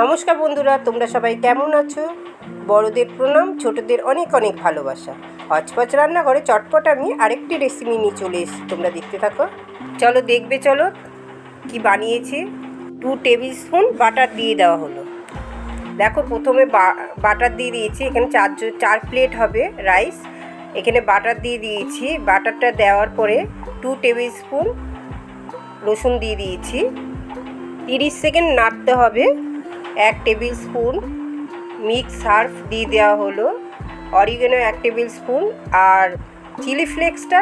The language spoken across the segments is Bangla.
নমস্কার বন্ধুরা, তোমরা সবাই কেমন আছো? বড়দের প্রণাম, ছোটদের অনেক অনেক ভালোবাসা। হচপচ রান্নাঘরে চটপট আমি আরেকটি রেসিপি নিয়ে চলে এসেছি, তোমরা দেখতে থাকো। চলো, দেখবে চলো কি বানিয়েছি। টু টেবিল স্পুন বাটার দিয়ে দেওয়া হলো। দেখো, প্রথমে বাটার দিয়ে দিয়েছি, এখানে চার চার প্লেট হবে রাইস এখানে বাটার দিয়ে দিয়েছি। বাটারটা দেওয়ার পরে টু টেবিল স্পুন রসুন দিয়ে দিয়েছি। তিরিশ সেকেন্ড নাড়তে হবে। এক টেবিল স্পুন মিক্স সার্ফ দিয়ে দেওয়া হলো। অরিগেনো এক টেবিল স্পুন আর চিলি ফ্লেক্সটা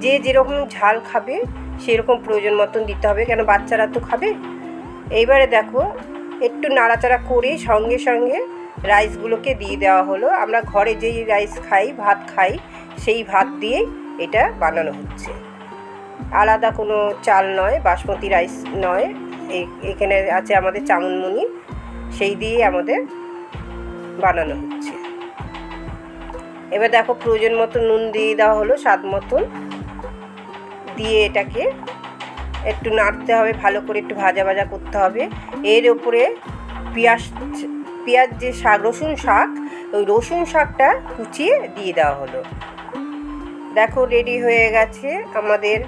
যে যেরকম ঝাল খাবে সেরকম প্রয়োজন মতন দিতে হবে, কেন বাচ্চারা তো খাবে। এইবারে দেখো, একটু নাড়াচাড়া করে সঙ্গে সঙ্গে রাইসগুলোকে দিয়ে দেওয়া হলো। আমরা ঘরে যেই রাইস খাই, ভাত খাই, সেই ভাত দিয়েই এটা বানানো হচ্ছে। আলাদা কোনো চাল নয়, বাসমতি রাইস নয়। এখানে আছে আমাদের চামনমণি সেই দিয়ে আমাদের বানানো হচ্ছে। এবার দেখো প্রয়োজন মতো নুন দিয়ে দেওয়া হলো, স্বাদ মতন। দিয়ে এটাকে একটু নাড়তে হবে, ভালো করে একটু ভাজা ভাজা করতে হবে। এর ওপরে পেঁয়াজ পেঁয়াজ যে শাক, রসুন শাক, ওই রসুন শাকটা কুচিয়ে দিয়ে দেওয়া হলো। দেখো রেডি হয়ে গেছে আমাদের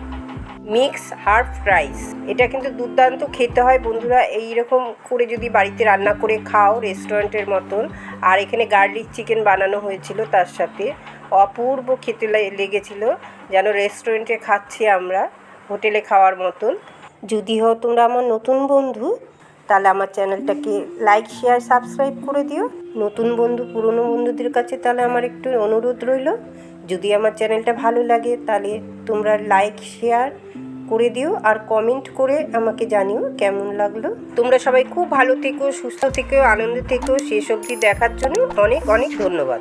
মিক্স হার্ব রাইস। এটা কিন্তু দুর্দান্ত খেতে হয় বন্ধুরা। এই রকম করে যদি বাড়িতে রান্না করে খাও রেস্টুরেন্টের মতন। আর এখানে গার্লিক চিকেন বানানো হয়েছিল তার সাথে। অপূর্ব খেতে লেগেছিল। যেন রেস্টুরেন্টে খাচ্ছি আমরা হোটেলে খাওয়ার মতন। যদি হও তোমরা আমার নতুন বন্ধু তাহলে আমার চ্যানেলটাকে লাইক, শেয়ার, সাবস্ক্রাইব করে দিও। নতুন বন্ধু, পুরনো বন্ধুদের কাছে তাহলে আমার একটু অনুরোধ রইল। যদি আমার চ্যানেলটা ভালো লাগে তাহলে তোমরা লাইক, শেয়ার করে দিও আর কমেন্ট করে আমাকে জানিও কেমন লাগল। তোমরা সবাই খুব ভালো থেকো, সুস্থ থেকো, আনন্দে থেকো। শেষ অবধি দেখার জন্য অনেক অনেক ধন্যবাদ।